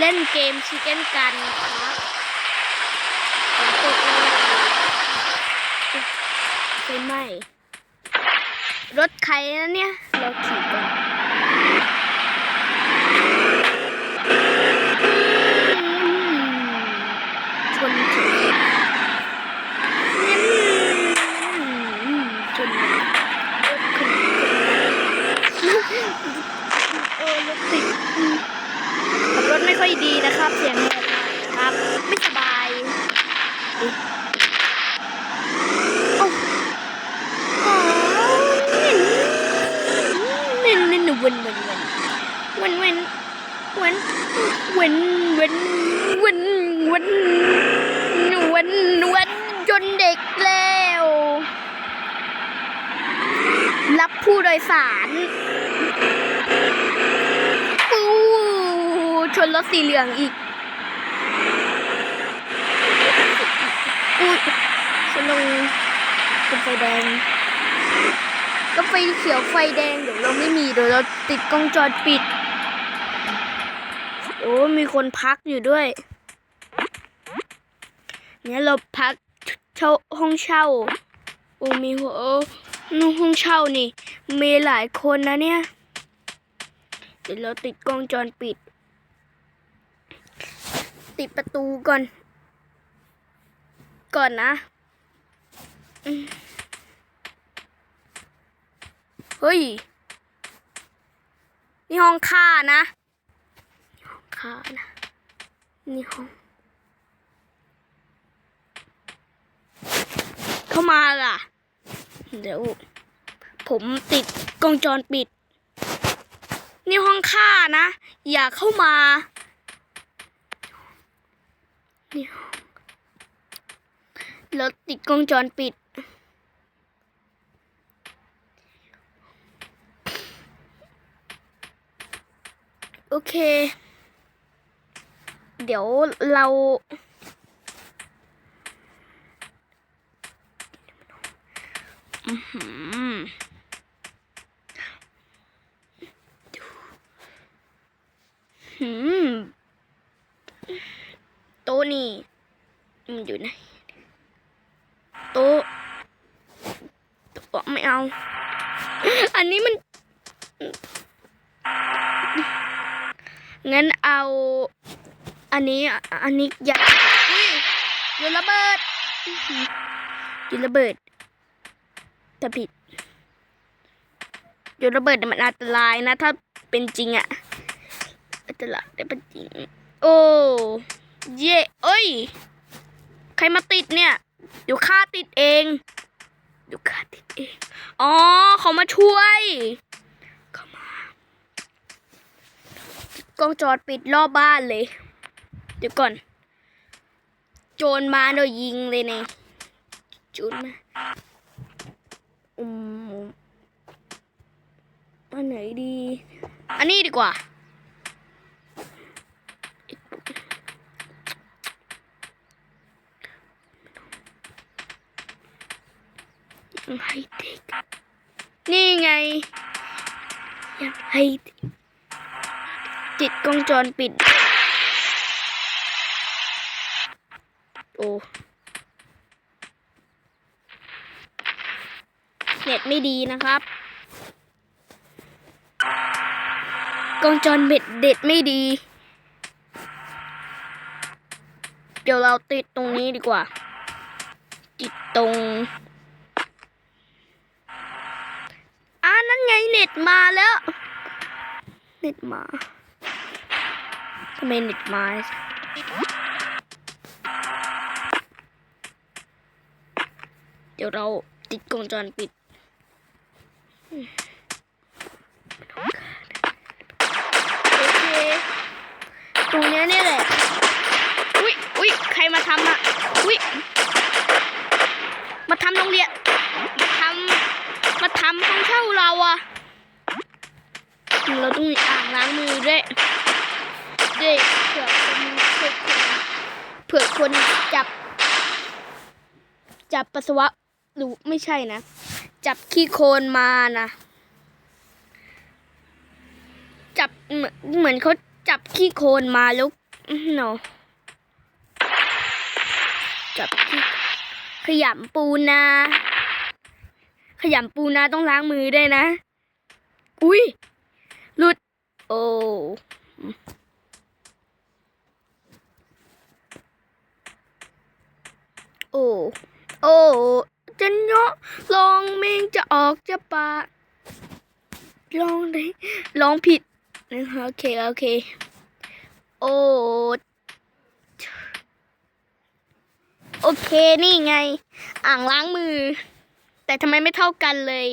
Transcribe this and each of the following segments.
เล่นเกมชิคเก้นกันครับฝนตกเลยไฟไหม้รถใครนะเนี่ย เราขี่กันชนเฉยชนรถขึ้นเออรถติด ขับรถไม่ ค่อยดีนะครับ เสียงแหบครับ ไม่สบายเอ๊ะโอ้โอ้เน่นเน่นเน่นเวนวนวนวนวนวนวนวนวนวนวนจนเด็กแล้ว รับผู้โดยสาร นรถสีเหลืองอีกอุ้ยฉันลงเป็นไฟแดง ก็ไฟเขียวไฟแดงเดี๋ยวเราไม่มีเดี๋ยวเราติดกล้องจอดปิด โอ้ มีคนพักอยู่ด้วยเนี่ยเราพักเช่าห้องเช่า โอ้มีหัวนู่ห้องเช่านี่ มีหลายคนนะเนี่ย เดี๋ยวเราติดกล้องจรปิด ติดประตูก่อน ก่อนนะ เฮ้ย นี่ห้องข้านะนี่ห้องข้านะ นี่ห้อง เข้ามาล่ะ เดี๋ยว ผมติดกล้องจรปิด นี่ห้องข้านะ อย่าเข้ามา นี่ห้องแล้วติดกล้องจรปิด โอเค เดี๋ยวเราอือหือหืม ต๊ะนี่มันอยู่ไหนโต๊ะโต๊ะไม่เอา อันนี้มัน งั้นเอา อันนี้ อันนี้อย่าอยอยู่ระเบิดอยู่ระเบิดแต่ผิดอยู่ระเบิดมันอันตรายนะ ถ้าเป็นจริงอะอันตรายได้ปะจริง โอ้ เย่เอ้ย ใครมาติดเนี่ย เดี๋ยวข้าติดเอง เดี๋ยวข้าติดเอง อ๋อ เขามาช่วยเขามากล้องจอดปิดรอบบ้านเลย เดี๋ยวก่อน โจรมาเดี๋ยวยิงเลยเนี่ยโจรมาอืมอันไหนดี อันนี้ดีกว่า ไฮเทคนี่ไงยังไฮเทคติดกล้องจรปิด โอ้เน็ตไม่ดีนะครับกล้องจรเบ็ดเด็ดไม่ดี เดี๋ยวเราติดตรงนี้ดีกว่า ติดตรง อ่า น็ตมาแล้ว เน็ตมาทำไมเน็ตมาเดี๋ยวเราติดกล้องจรปิดโอเคตรงเนี้ยนี่แหละอุ๊ยอุ๊ยใครมาทำอะอุ๊ยมาทำโรงเรียนมาทำมาทำห้องเช่าเราอะ เราต้องมีอ่างล้างมือด้วยด้วยเผื่อคนเผื่อคนเผื่อคนจับ จับปัสสาวะหรือไม่ใช่นะ จับขี้โคลนมานะจับเหมือนเหมือนเขาจับขี้โคลนมาแล้ว no จับที่ขยำปูนา ขยำปูนาต้องล้างมือด้วยนะ อุ้ย หลุด โอ้โอ้โอ้จะเนาะลองเมงจะออกจะปาลองได้ลองผิดนะคะโอเคโอเค โอ้โอเคนี่ไง อ่างล้างมือ แต่ทำไมไม่เท่ากันเลย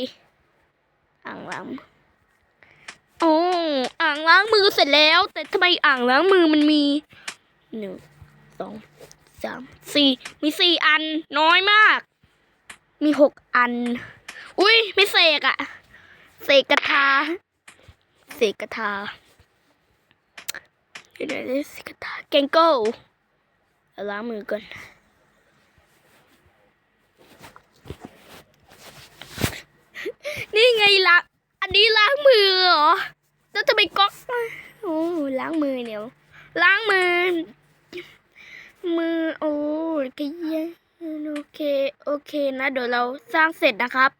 อ่างล้างมือ โอ้อ่างล้างมือเสร็จแล้ว แต่ทำไมอ่างล้างมือมันมีหนึ่งสองสามสี่มีสี่อันน้อยมาก มีหกอัน อุ้ยไม่เสกอะเสกกระทาเสกกระทาเดี๋ยวเดี๋ยวเสกกระทาแกงโก้เอล้างมือก่อนนี่ไงล้าง อันนี้ล้างมือเหรอ แล้วจะไปก๊อกโอ้ล้างมือเดี๋ยว ล้างมือ มือ โอ้กยโอเค โอเคนะ เดี๋ยวเราสร้างเสร็จนะครับ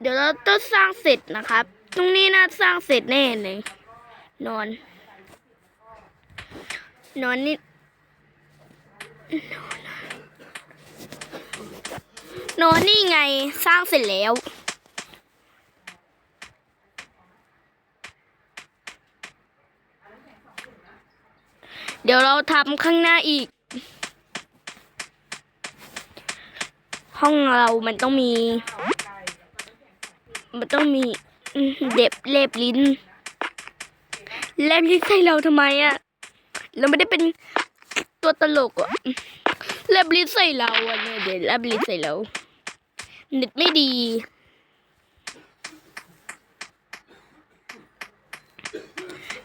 เดี๋ยวเราต้องสร้างเสร็จนะครับ ตรงนี้นะสร้างเสร็จแน่เลย นอน นอนนี่นอนนี่ไงสร้างเสร็จแล้ว เดี๋ยวเราทำข้างหน้าอีก ห้องเรามันต้องมี มันต้องมีเด็บเล็บลิ้นเล็บลิ้นใส่เราทำไมอะเราไม่ได้เป็นตัวตลกอะเล็บลิ้นใส่เราอะเนี่ยเดี๋ยวเล็บลิ้นใส่เราเน็ตไม่ดี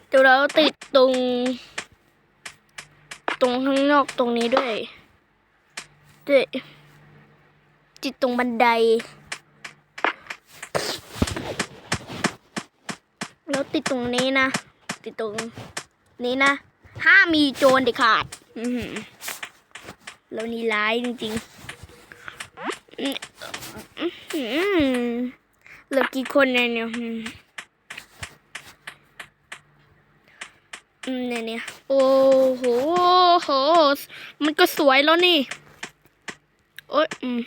เดี๋ยวเราติดตรง ตรงข้างนอกตรงนี้ด้วยด้วยติดตรงบันได แล้วติดตรงนี้นะ ติดตรงนี้นะ ห้ามีโจรเด็ดขาดอือหือแล้วนี่ร้ายจริงๆเหลือกี่คนเนี่ย เนี่ยอืมเนี่ยโอ้โหโห มันก็สวยแล้วนี่ โอ๊ยอืม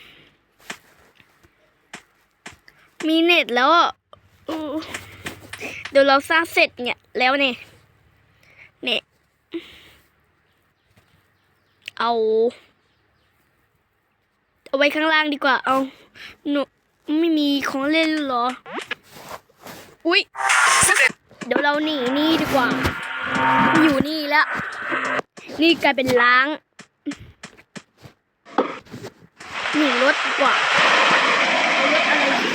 มีเน็ตแล้วอะเดี๋ยวเราสร้างเสร็จเนี่ย แล้วเนี่ยเนี่ยเอา เอาไว้ข้างล่างดีกว่า เอาหนูไม่มีของเล่นหรอ อุ๊ย เดี๋ยวเราหนีนี่ดีกว่า อยู่นี่แล้ว นี่กลายเป็นล้างหนีรถดีกว่า รถอะไรดี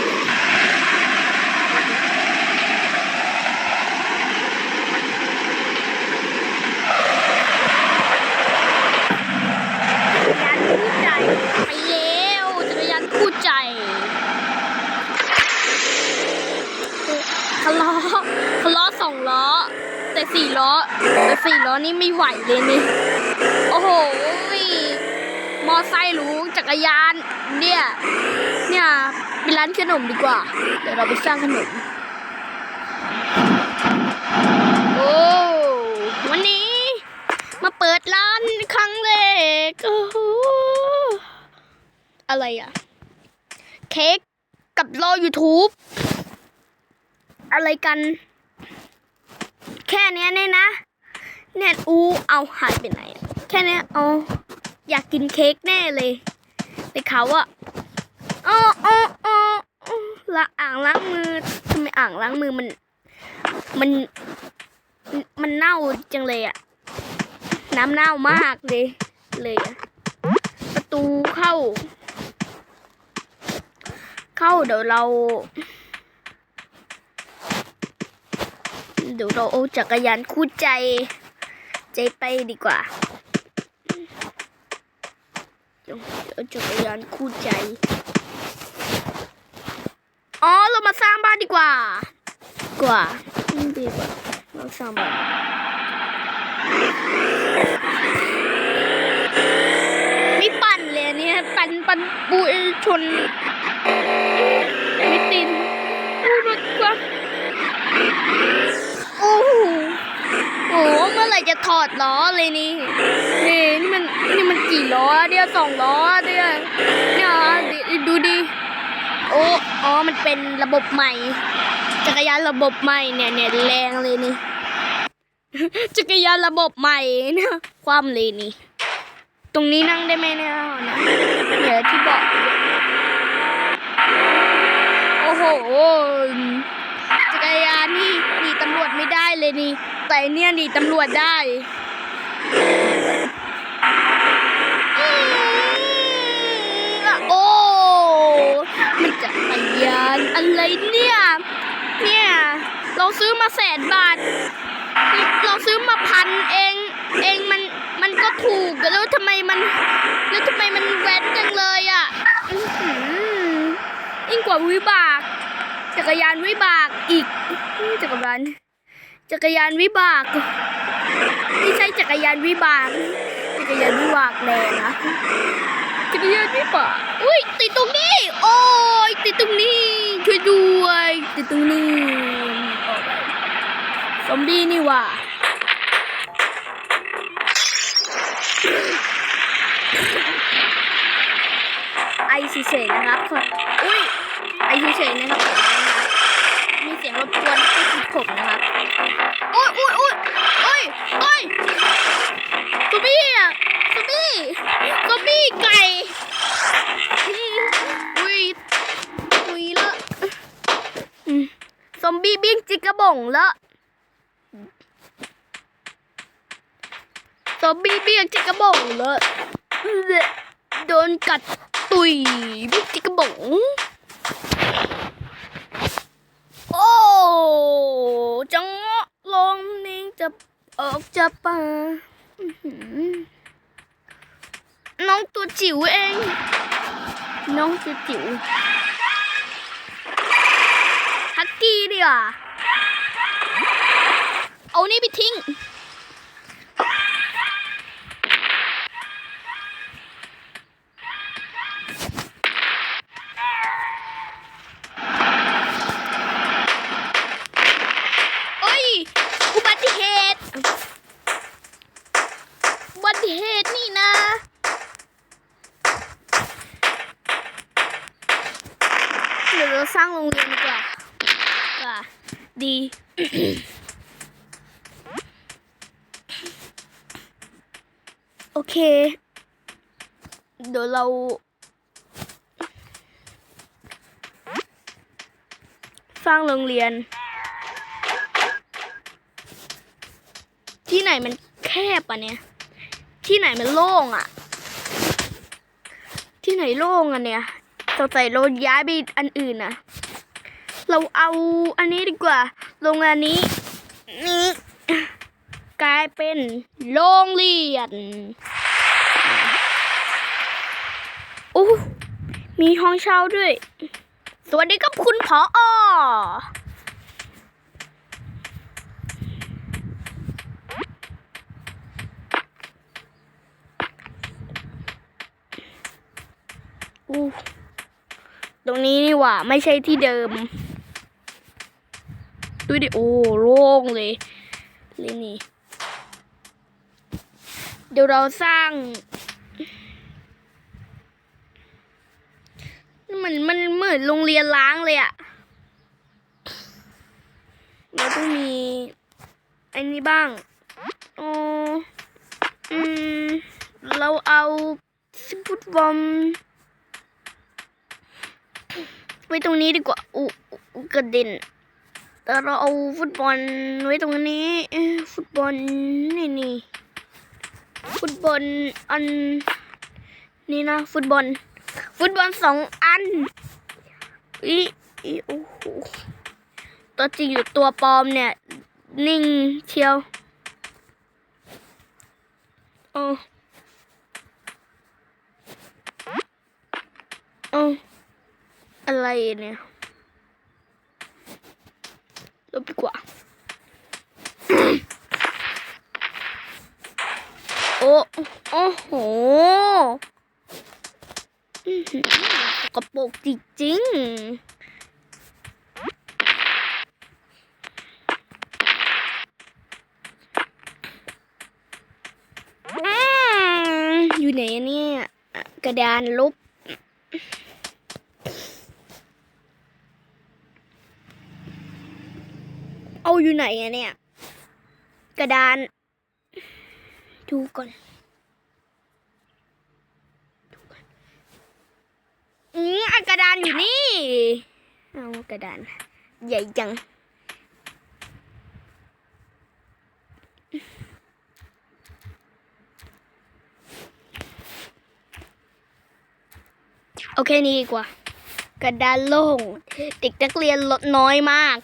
จักรยานคู่ใจไปแล้วยานคู่ใจคล้อล้อสองล้อ แต่สี่ล้อแต่สี่ล้อนี่ไม่ไหวเลยนี่ โอ้โหมอไซค์หรูจักรยาน เนี่ย เนี่ยเป็นร้านขนมดีกว่า เดี๋ยวเราไปสร้างขนม โอ้ วันนี้ มาเปิดร้านครั้งแรกโอ้โหอะไรอะเค้กกับรอ YouTube อะไรกัน แค่เนี้ยเนี่ยนะ เนี่ยอูเอาหายไปไหน แค่เนี้ยเอาอยากกินเค้กแน่เลย แต่เขาอะอ๋ออ๋ออ๋ออ๋อละอ่างล้างมือทำไมอ่างล้างมือมัน มัน มันเน่าจังเลยอะน้ำเน่ามากเลย เลยอะประตูเข้า เข้าเดี๋ยวเรา เดี๋ยวเราเอาจักรยานคู่ใจ ใจไปดีกว่าเดี๋ยวเอาจักรยานคู่ใจ อ๋อ เรามาสร้างบ้านดีกว่า กว่าอืมดีกว่าเราสร้างบ้านไม่ปั่นเลยเนี่ยปั่นปั่นปูชนไม่ตินโอ้รถกว่าโอ้โหโอ้โหเมื่อไห ร่จะถอดล้อเลยนี่นี่นี่มันนี่มันกี่ล้อเดียวสองล้อเดียวเนี่ยดิดูดิโอ้อ๋อมันเป็นระบบใหม่ จักรยานระบบใหม่เนี่ยเนี่ยแรงเลยนี่จักรยานระบบใหม่เนี่ยความเลยนี่ ตรงนี้นั่งได้ไหมเนี่ยนะเดี๋ยวที่บอกโอ้โหจักรยานนี่หนีตำรวจไม่ได้เลยนี่ แต่เนี่ยหนีตำรวจได้โอ้มันจักรยานอะไรเนี่ย เนี่ย เราซื้อมาแสนบาท เราซื้อมาพันเอง เองมัน มันก็ถูก แล้วทำไมมัน แล้วทำไมมันแว้นจังเลยอะอื้อหือยิ่งกว่าวิบาก จักรยานวิบากอีกจักรยาน จักรยานวิบากไม่ใช่จักรยานวิบาก จักรยานวิบากแรงนะ จักรยานวิบาก อุ้ยติดตรงนี้ โอ้ยติดตรงนี้ ช่วยด้วย ติดตรงนี้ออกไปซอมบี้นี่หว่าไอเฉยๆนะครับค่ะอุ้ยไอเฉยๆนะครับ งจิกกระบ่งละซอมบี้เบิ้งจิกกระบ่งละโดนกัดตุยบิ้งจิกกระบ่งโอ้จังเงาะลงนิ่งจะออกจากป่าน้องตัวจิ๋วเอง น้องตัวจิ๋วฮักกี้ดีกว่า เอานี่ไปทิ้ง เอ้ย อุบัติเหตุ อุบัติเหตุนี่นะ เดี๋ยวเราสร้างโรงเรียนดีกว่าดีกว่าดี โอเค เราสร้างโรงเรียน ที่ไหนมันแคบอะเนี่ย ที่ไหนมันโล่งอะ ที่ไหนโล่งอะเนี่ยสงสัยเราย้ายไปอันอื่นนะเราเอาอันนี้ดีกว่า โรงงานนี้นี่กลายเป็นโรงเรียนโอ้มีห้องเช่าด้วย สวัสดีครับคุณผอออู้ตรงนี้นี่หว่า ไม่ใช่ที่เดิมดูดิโอ้โล่งเลยเลยนี่ เดี๋ยวเราสร้าง มันมันเหมือนโรงเรียนล้างเลยอะเราต้องมีไอ้นี้บ้างอ๋ออืม เราเอาฟุตบอลไว้ตรงนี้ดีกว่าอุกระเด็นแต่เราเอาฟุตบอลไว้ตรงนี้ ฟุตบอลนี่นี่ ฟุตบอลอัน นี่นะ ฟุตบอล ฟุตบอลสองอันอีอีโอ้โหตัวจริงอยู่ตัวปลอมเนี่ย นิ่งเชียวโอ้โอ้อะไรเนี่ยลบดีกว่า โอ้โหอื้อหือ กระโปรกจริงๆอยู่ไหนเนี่ยกระดานลบเอาอยู่ไหนอะเนี่ย กระดาน ดูก่อน อืมอะกระดานอยู่นี่ เอากระดาน ใหญ่จัง โอเคนี่ดีกว่า กระดานโล่งเด็กนักเรียนลดน้อยมาก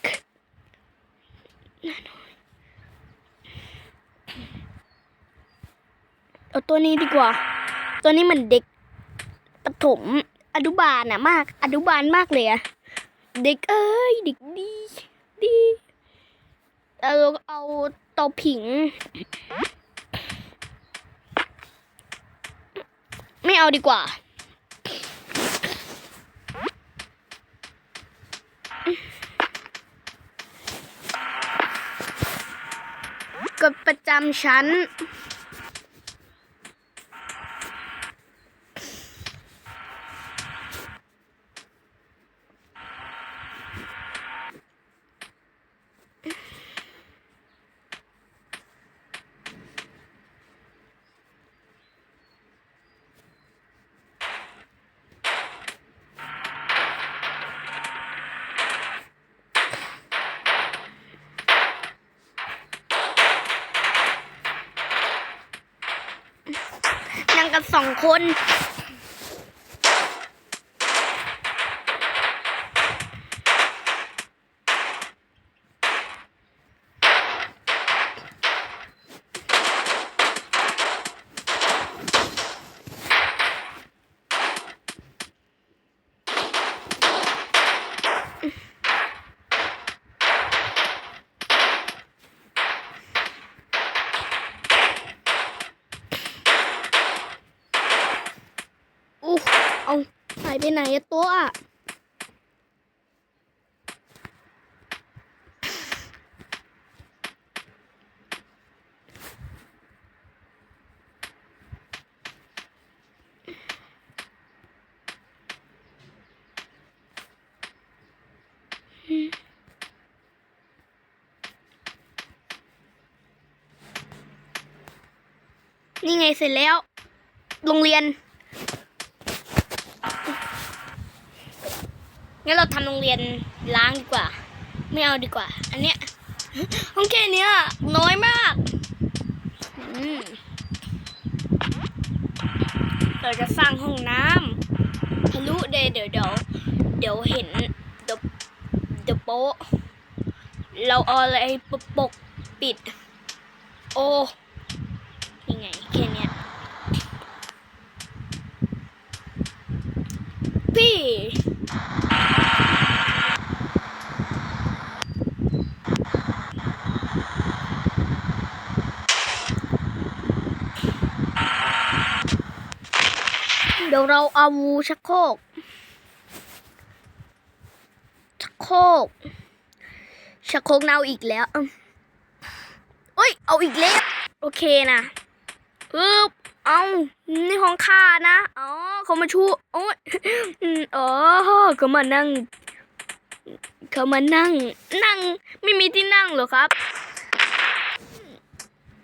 เอาตัวนี้ดีกว่า ตัวนี้เหมันเด็กปฐม อนุบาลน่ะมาก อนุบาลมากเลยอะเด็กเอ้ยเด็กดีดีเอาเอาเตาผิง ไม่เอาดีกว่ากฎประจำชั้น นั่ง กันสองคน อู้ เอาหายไปไหนอะโต๊ะอะนี่ไงเสร็จแล้ว โรงเรียน งั้นเราทำโรงเรียนล้างดีกว่า ไม่เอาดีกว่า อันเนี้ยห้องแค่เนี้ยน้อยมากมเราจะสร้างห้องน้ำทะลุเดยวเดี๋ยวเดี๋ยวเดี๋ยวเห็นเดี๋ยวเดี๋ยวโป๊ะเราเอาอะไรปกปกปิด โอ้ยังไงแค่เนี้ยพี่ ดี๋ยวเราเอาชักโครกชักโครกชักโครกเน่าอีกแล้วเอ้ย เอาอีกแล้ว โอเคนะอึบเอานี่ของข้านะ อ๋อเขามาชูโอ้ยอ๋อเขามานั่งเขามานั่ง นั่ง ไม่มีที่นั่งหรอครับ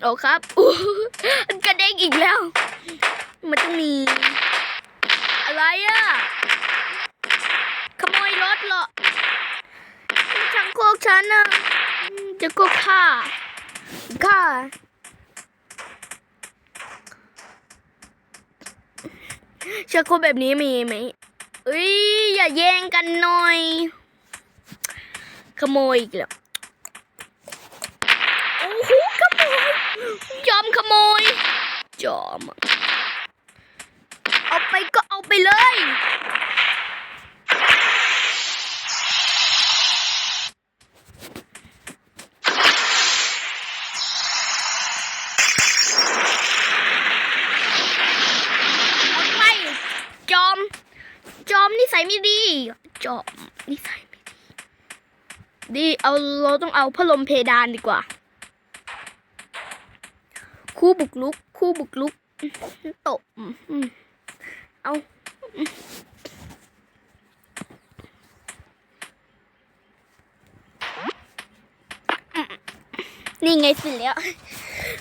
โอ้ครับอู้กระเด้งอีกแล้ว มันต้องมี อะไรอะขโมยรถเหรอชังโคกฉันอะอืมจะก็ฆ่าฆ่าชักโครกแบบนี้มีไหมเอ้ยอย่าแย่งกันหน่อย ขโมยอีกแล้วโอ้โหขโมย ยอมขโมยยอม เลย ไป จอม จอมนิสัยไม่ดี จอมนิสัยไม่ดี ดีเอาเราต้องเอาพัดลมเพดานดีกว่า คู่บุกลุก คู่บุกลุกตบเอา นี่ไงสิแล้ว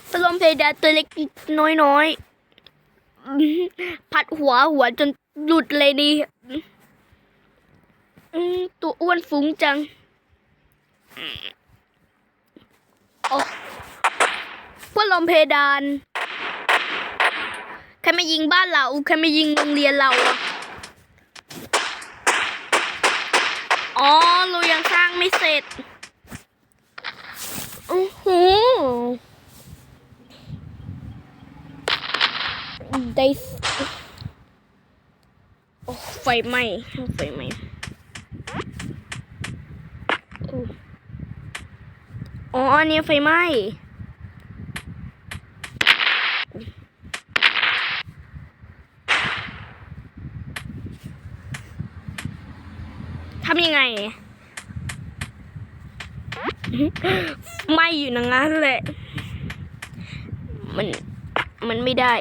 พัดลมเพดานตัวเล็กน้อยๆผัดหัวหัวจนหลุดเลยดีตัวอ้วนฟุ้งจังโอ้พัดลมเพดาน ใครมายิงบ้านเราใครมายิงโรงเรียนเราอ๋อเรายังสร้างไม่เสร็จโอ้โหได้โอ้ไฟไหม้ไฟไหม้โอ้อ๋ออันนี้ไฟไหม้ ทำยัง ไงไม่อยู่นังนั้นแหละ มัน มันไม่ได้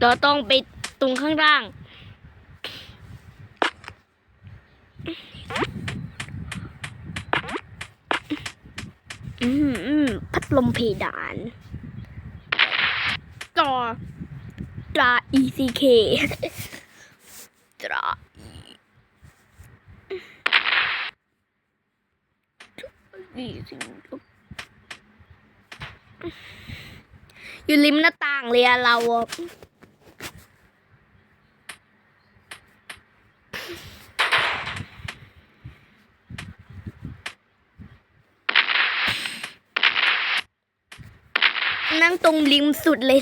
เราต้องไปตรงข้างล่างอืมอืมพัดลมเพดาน จอตรา ECK ตราอยู่ริมหน้าต่างเลยอะเราอะ ตรงริมสุดเลย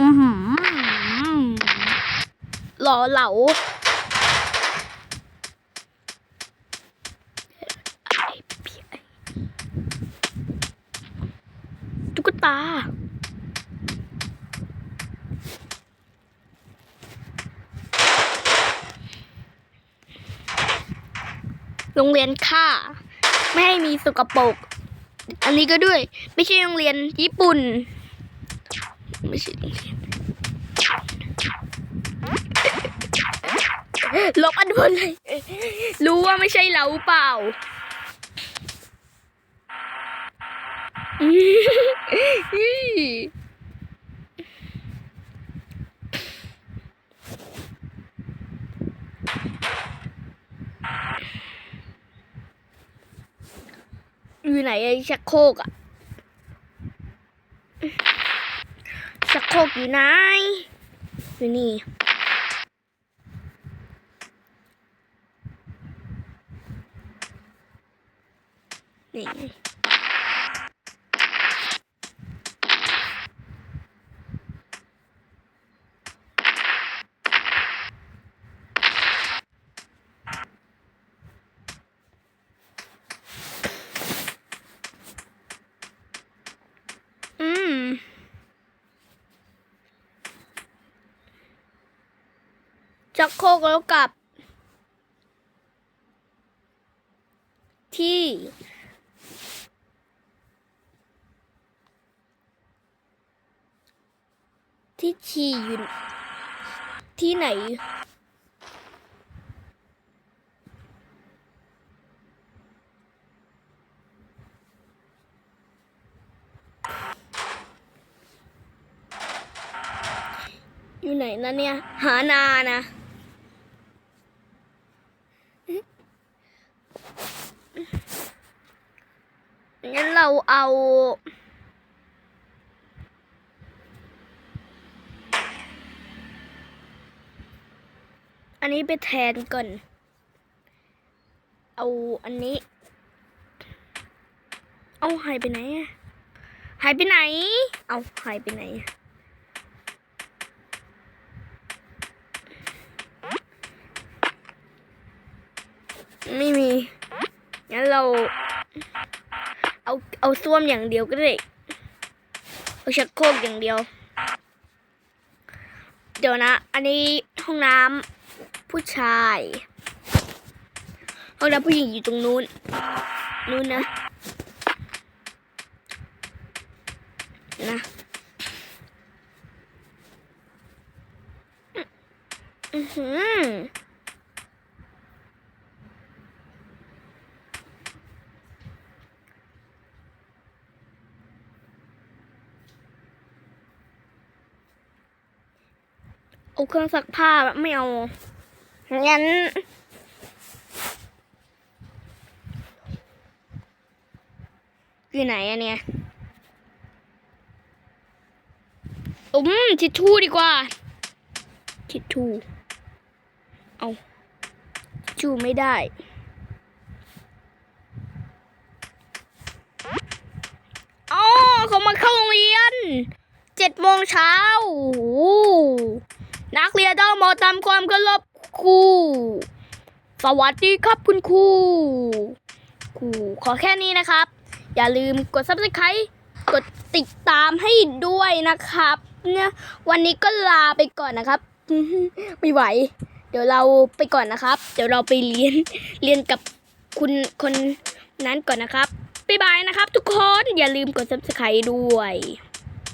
อือหือหล่อเหลาตุ๊กตา โรงเรียนค่าไม่ให้มีสกปรกอันนี้ก็ด้วย ไม่ใช่โรงเรียนญี่ปุ่น ไม่ใช่โรงเรียนลบอันบนเลย รู้ว่าไม่ใช่เราเปล่า อ อยู่ไหนไอ้ชักโครกอะชักโครกอยู่ไหนอยู่นี่ไงอืม ชั กโครกแล้วกลับ ที่ ที่ฉี่อยู่ที่ไหนอยู่ไหนนะเนี่ย หานานะ งั้นเราเอา อันนี้ไปแทนก่อน เอาอันนี้ เอาหายไปไหนอะหายไปไหน เอาหายไปไหนไม่มี งั้นเรา เอาเอาส้วมอย่างเดียวก็ได้ เอาชักโครกอย่างเดียว เดี๋ยวนะ อันนี้ห้องน้ำผู้ชาย ห้องน้ำผู้หญิงอยู่ตรงนู้น นู้นนะนะ อือหือ เอาเครื่องซักผ้าแบบไม่เอา งั้น อยู่ไหนอะเนี่ยอืมทิชชู่ดีกว่า ทิชชู่ เอาทิชชู่ไม่ได้ อ๋อเขามาเข้าโรงเรียนเจ็ดโมงเช้าโอ้โห นักเรียนต้องมาทำความเคารพครู สวัสดีครับคุณครูครูขอแค่นี้นะครับ อย่าลืมกด subscribe กดติดตามให้ด้วยนะครับเนี่ยวันนี้ก็ลาไปก่อนนะครับ ไม่ไหว เดี๋ยวเราไปก่อนนะครับ เดี๋ยวเราไปเรียนเรียนกับคุณคนนั้นก่อนนะครับบ๊ายบายนะครับ ทุกคนอย่าลืมกด subscribe ด้วย